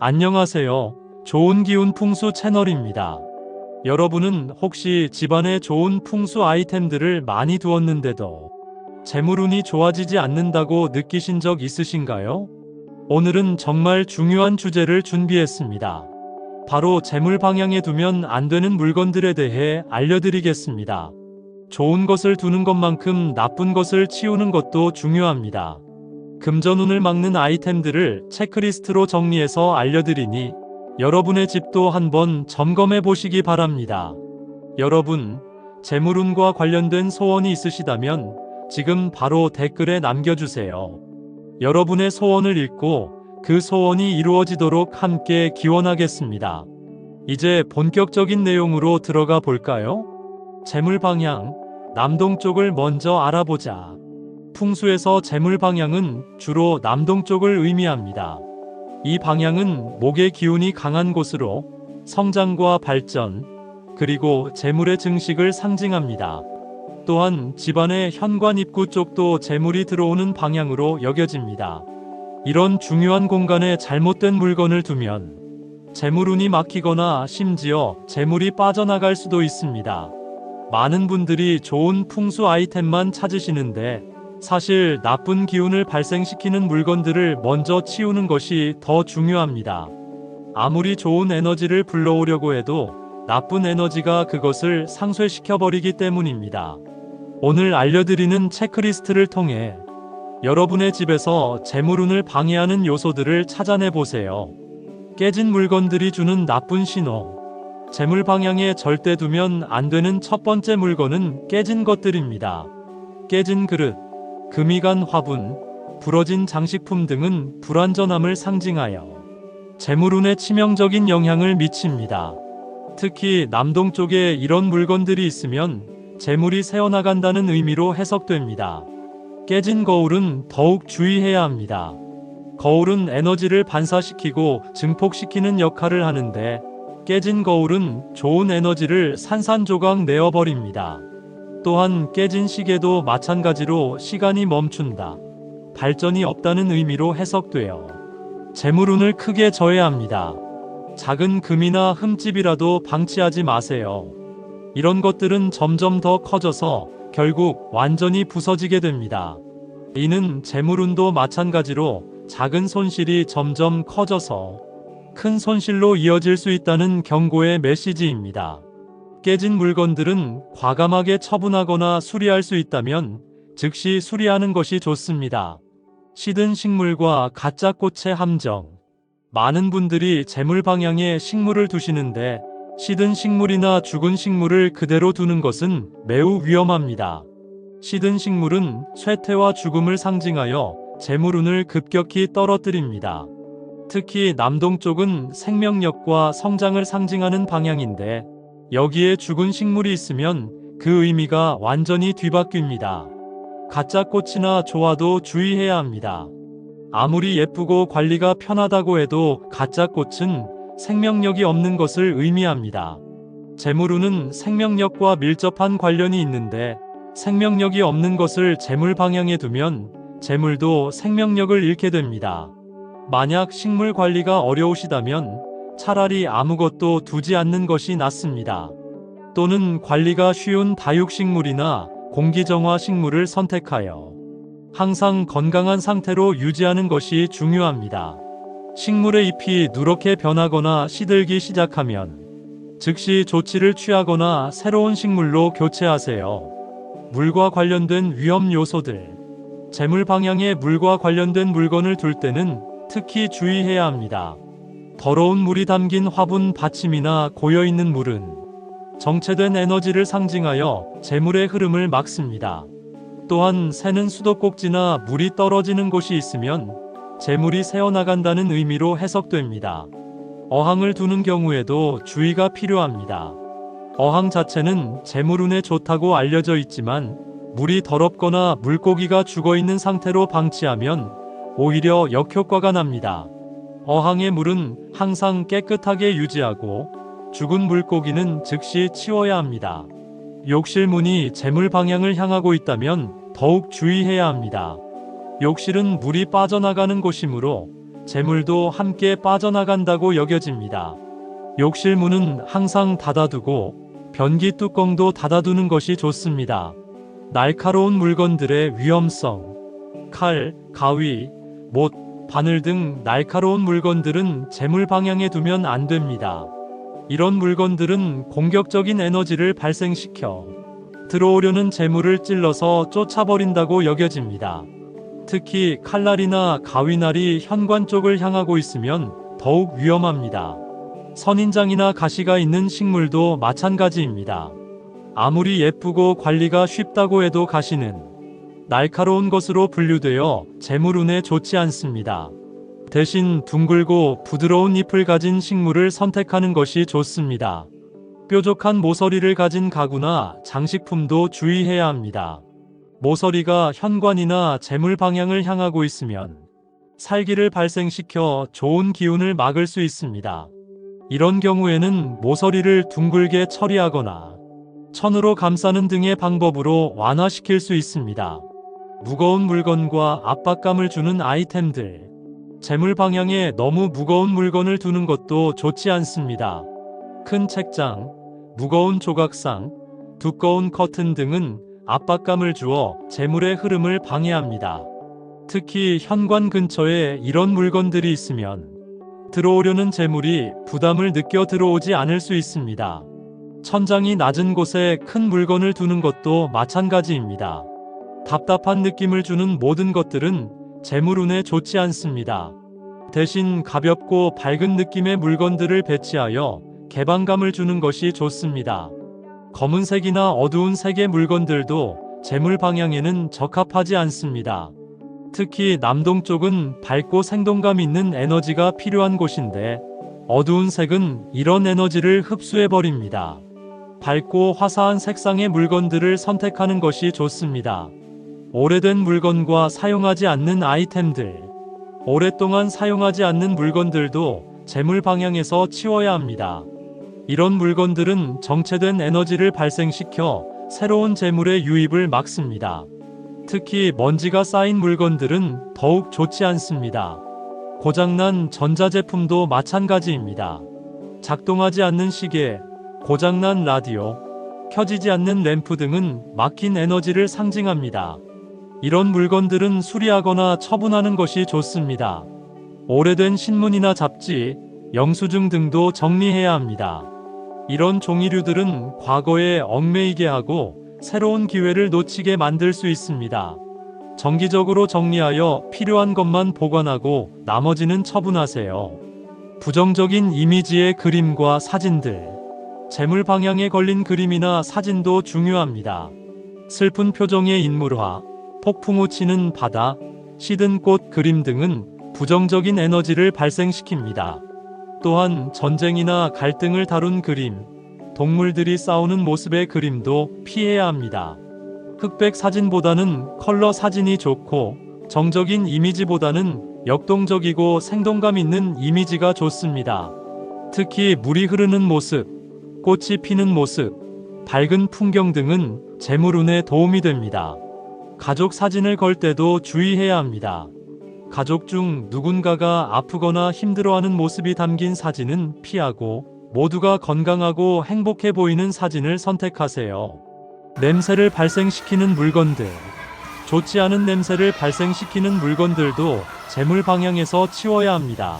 안녕하세요. 좋은 기운 풍수 채널입니다. 여러분은 혹시 집안에 좋은 풍수 아이템들을 많이 두었는데도 재물운이 좋아지지 않는다고 느끼신 적 있으신가요? 오늘은 정말 중요한 주제를 준비했습니다. 바로 재물 방향에 두면 안 되는 물건들에 대해 알려드리겠습니다. 좋은 것을 두는 것만큼 나쁜 것을 치우는 것도 중요합니다. 금전운을 막는 아이템들을 체크리스트로 정리해서 알려드리니 여러분의 집도 한번 점검해 보시기 바랍니다. 여러분, 재물운과 관련된 소원이 있으시다면 지금 바로 댓글에 남겨주세요. 여러분의 소원을 읽고 그 소원이 이루어지도록 함께 기원하겠습니다. 이제 본격적인 내용으로 들어가 볼까요? 재물 방향, 남동쪽을 먼저 알아보자. 풍수에서 재물 방향은 주로 남동쪽을 의미합니다. 이 방향은 목의 기운이 강한 곳으로 성장과 발전, 그리고 재물의 증식을 상징합니다. 또한 집안의 현관 입구 쪽도 재물이 들어오는 방향으로 여겨집니다. 이런 중요한 공간에 잘못된 물건을 두면 재물운이 막히거나 심지어 재물이 빠져나갈 수도 있습니다. 많은 분들이 좋은 풍수 아이템만 찾으시는데 사실 나쁜 기운을 발생시키는 물건들을 먼저 치우는 것이 더 중요합니다. 아무리 좋은 에너지를 불러오려고 해도 나쁜 에너지가 그것을 상쇄시켜버리기 때문입니다. 오늘 알려드리는 체크리스트를 통해 여러분의 집에서 재물운을 방해하는 요소들을 찾아내 보세요. 깨진 물건들이 주는 나쁜 신호. 재물 방향에 절대 두면 안 되는 첫 번째 물건은 깨진 것들입니다. 깨진 그릇, 금이 간 화분, 부러진 장식품 등은 불완전함을 상징하여 재물운에 치명적인 영향을 미칩니다. 특히 남동쪽에 이런 물건들이 있으면 재물이 새어나간다는 의미로 해석됩니다. 깨진 거울은 더욱 주의해야 합니다. 거울은 에너지를 반사시키고 증폭시키는 역할을 하는데 깨진 거울은 좋은 에너지를 산산조각 내어버립니다. 또한 깨진 시계도 마찬가지로 시간이 멈춘다. 발전이 없다는 의미로 해석되어 재물운을 크게 저해야 합니다. 작은 금이나 흠집이라도 방치하지 마세요. 이런 것들은 점점 더 커져서 결국 완전히 부서지게 됩니다. 이는 재물운도 마찬가지로 작은 손실이 점점 커져서 큰 손실로 이어질 수 있다는 경고의 메시지입니다. 깨진 물건들은 과감하게 처분하거나 수리할 수 있다면 즉시 수리하는 것이 좋습니다. 시든 식물과 가짜 꽃의 함정. 많은 분들이 재물 방향에 식물을 두시는데 시든 식물이나 죽은 식물을 그대로 두는 것은 매우 위험합니다. 시든 식물은 쇠퇴와 죽음을 상징하여 재물운을 급격히 떨어뜨립니다. 특히 남동쪽은 생명력과 성장을 상징하는 방향인데 여기에 죽은 식물이 있으면 그 의미가 완전히 뒤바뀝니다. 가짜 꽃이나 조화도 주의해야 합니다. 아무리 예쁘고 관리가 편하다고 해도 가짜 꽃은 생명력이 없는 것을 의미합니다. 재물운은 생명력과 밀접한 관련이 있는데 생명력이 없는 것을 재물 방향에 두면 재물도 생명력을 잃게 됩니다. 만약 식물 관리가 어려우시다면 차라리 아무것도 두지 않는 것이 낫습니다. 또는 관리가 쉬운 다육식물이나 공기정화 식물을 선택하여 항상 건강한 상태로 유지하는 것이 중요합니다. 식물의 잎이 누렇게 변하거나 시들기 시작하면 즉시 조치를 취하거나 새로운 식물로 교체하세요. 물과 관련된 위험 요소들. 재물 방향에 물과 관련된 물건을 둘 때는 특히 주의해야 합니다. 더러운 물이 담긴 화분 받침이나 고여있는 물은 정체된 에너지를 상징하여 재물의 흐름을 막습니다. 또한 새는 수도꼭지나 물이 떨어지는 곳이 있으면 재물이 새어나간다는 의미로 해석됩니다. 어항을 두는 경우에도 주의가 필요합니다. 어항 자체는 재물운에 좋다고 알려져 있지만 물이 더럽거나 물고기가 죽어 있는 상태로 방치하면 오히려 역효과가 납니다. 어항의 물은 항상 깨끗하게 유지하고 죽은 물고기는 즉시 치워야 합니다. 욕실문이 재물 방향을 향하고 있다면 더욱 주의해야 합니다. 욕실은 물이 빠져나가는 곳이므로 재물도 함께 빠져나간다고 여겨집니다. 욕실 문은 항상 닫아두고 변기 뚜껑도 닫아두는 것이 좋습니다. 날카로운 물건들의 위험성, 칼, 가위, 못, 바늘 등 날카로운 물건들은 재물 방향에 두면 안 됩니다. 이런 물건들은 공격적인 에너지를 발생시켜 들어오려는 재물을 찔러서 쫓아버린다고 여겨집니다. 특히 칼날이나 가위날이 현관 쪽을 향하고 있으면 더욱 위험합니다. 선인장이나 가시가 있는 식물도 마찬가지입니다. 아무리 예쁘고 관리가 쉽다고 해도 가시는 날카로운 것으로 분류되어 재물운에 좋지 않습니다. 대신 둥글고 부드러운 잎을 가진 식물을 선택하는 것이 좋습니다. 뾰족한 모서리를 가진 가구나 장식품도 주의해야 합니다. 모서리가 현관이나 재물 방향을 향하고 있으면 살기를 발생시켜 좋은 기운을 막을 수 있습니다. 이런 경우에는 모서리를 둥글게 처리하거나 천으로 감싸는 등의 방법으로 완화시킬 수 있습니다. 무거운 물건과 압박감을 주는 아이템들. 재물 방향에 너무 무거운 물건을 두는 것도 좋지 않습니다. 큰 책장, 무거운 조각상, 두꺼운 커튼 등은 압박감을 주어 재물의 흐름을 방해합니다. 특히 현관 근처에 이런 물건들이 있으면 들어오려는 재물이 부담을 느껴 들어오지 않을 수 있습니다. 천장이 낮은 곳에 큰 물건을 두는 것도 마찬가지입니다. 답답한 느낌을 주는 모든 것들은 재물운에 좋지 않습니다. 대신 가볍고 밝은 느낌의 물건들을 배치하여 개방감을 주는 것이 좋습니다. 검은색이나 어두운 색의 물건들도 재물 방향에는 적합하지 않습니다. 특히 남동쪽은 밝고 생동감 있는 에너지가 필요한 곳인데 어두운 색은 이런 에너지를 흡수해버립니다. 밝고 화사한 색상의 물건들을 선택하는 것이 좋습니다. 오래된 물건과 사용하지 않는 아이템들, 오랫동안 사용하지 않는 물건들도 재물 방향에서 치워야 합니다. 이런 물건들은 정체된 에너지를 발생시켜 새로운 재물의 유입을 막습니다. 특히 먼지가 쌓인 물건들은 더욱 좋지 않습니다. 고장난 전자제품도 마찬가지입니다. 작동하지 않는 시계, 고장난 라디오, 켜지지 않는 램프 등은 막힌 에너지를 상징합니다. 이런 물건들은 수리하거나 처분하는 것이 좋습니다. 오래된 신문이나 잡지, 영수증 등도 정리해야 합니다. 이런 종이류들은 과거에 얽매이게 하고 새로운 기회를 놓치게 만들 수 있습니다. 정기적으로 정리하여 필요한 것만 보관하고 나머지는 처분하세요. 부정적인 이미지의 그림과 사진들. 재물 방향에 걸린 그림이나 사진도 중요합니다. 슬픈 표정의 인물화, 폭풍우 치는 바다, 시든 꽃 그림 등은 부정적인 에너지를 발생시킵니다. 또한 전쟁이나 갈등을 다룬 그림, 동물들이 싸우는 모습의 그림도 피해야 합니다. 흑백 사진보다는 컬러 사진이 좋고 정적인 이미지보다는 역동적이고 생동감 있는 이미지가 좋습니다. 특히 물이 흐르는 모습, 꽃이 피는 모습, 밝은 풍경 등은 재물운에 도움이 됩니다. 가족 사진을 걸 때도 주의해야 합니다. 가족 중 누군가가 아프거나 힘들어하는 모습이 담긴 사진은 피하고 모두가 건강하고 행복해 보이는 사진을 선택하세요. 냄새를 발생시키는 물건들. 좋지 않은 냄새를 발생시키는 물건들도 재물 방향에서 치워야 합니다.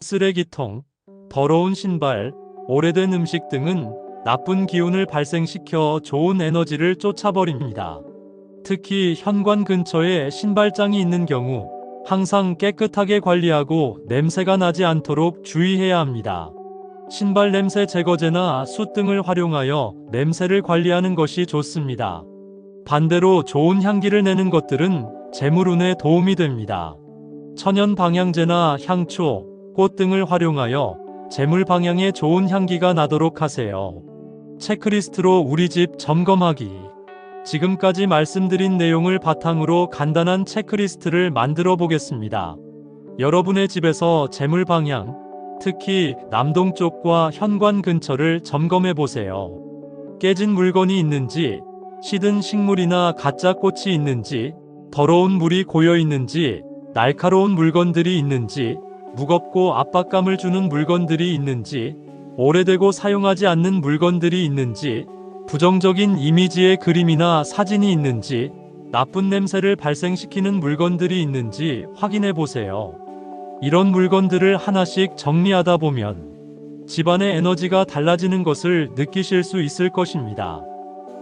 쓰레기통, 더러운 신발, 오래된 음식 등은 나쁜 기운을 발생시켜 좋은 에너지를 쫓아버립니다. 특히 현관 근처에 신발장이 있는 경우 항상 깨끗하게 관리하고 냄새가 나지 않도록 주의해야 합니다. 신발 냄새 제거제나 숯 등을 활용하여 냄새를 관리하는 것이 좋습니다. 반대로 좋은 향기를 내는 것들은 재물운에 도움이 됩니다. 천연 방향제나 향초, 꽃 등을 활용하여 재물 방향에 좋은 향기가 나도록 하세요. 체크리스트로 우리 집 점검하기. 지금까지 말씀드린 내용을 바탕으로 간단한 체크리스트를 만들어 보겠습니다. 여러분의 집에서 재물 방향, 특히 남동쪽과 현관 근처를 점검해 보세요. 깨진 물건이 있는지, 시든 식물이나 가짜 꽃이 있는지, 더러운 물이 고여 있는지, 날카로운 물건들이 있는지, 무겁고 압박감을 주는 물건들이 있는지, 오래되고 사용하지 않는 물건들이 있는지, 부정적인 이미지의 그림이나 사진이 있는지, 나쁜 냄새를 발생시키는 물건들이 있는지 확인해 보세요. 이런 물건들을 하나씩 정리하다 보면 집안의 에너지가 달라지는 것을 느끼실 수 있을 것입니다.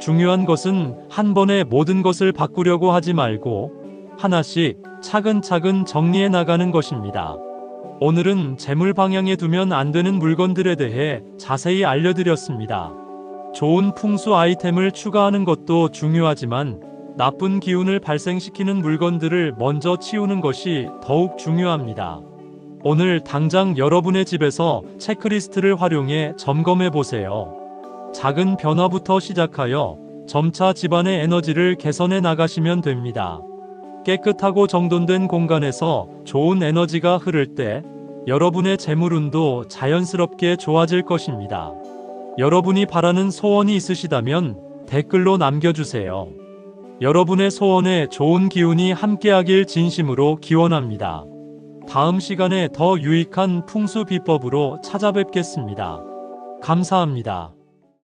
중요한 것은 한 번에 모든 것을 바꾸려고 하지 말고 하나씩 차근차근 정리해 나가는 것입니다. 오늘은 재물 방향에 두면 안 되는 물건들에 대해 자세히 알려드렸습니다. 좋은 풍수 아이템을 추가하는 것도 중요하지만 나쁜 기운을 발생시키는 물건들을 먼저 치우는 것이 더욱 중요합니다. 오늘 당장 여러분의 집에서 체크리스트를 활용해 점검해 보세요. 작은 변화부터 시작하여 점차 집안의 에너지를 개선해 나가시면 됩니다. 깨끗하고 정돈된 공간에서 좋은 에너지가 흐를 때 여러분의 재물운도 자연스럽게 좋아질 것입니다. 여러분이 바라는 소원이 있으시다면 댓글로 남겨주세요. 여러분의 소원에 좋은 기운이 함께하길 진심으로 기원합니다. 다음 시간에 더 유익한 풍수 비법으로 찾아뵙겠습니다. 감사합니다.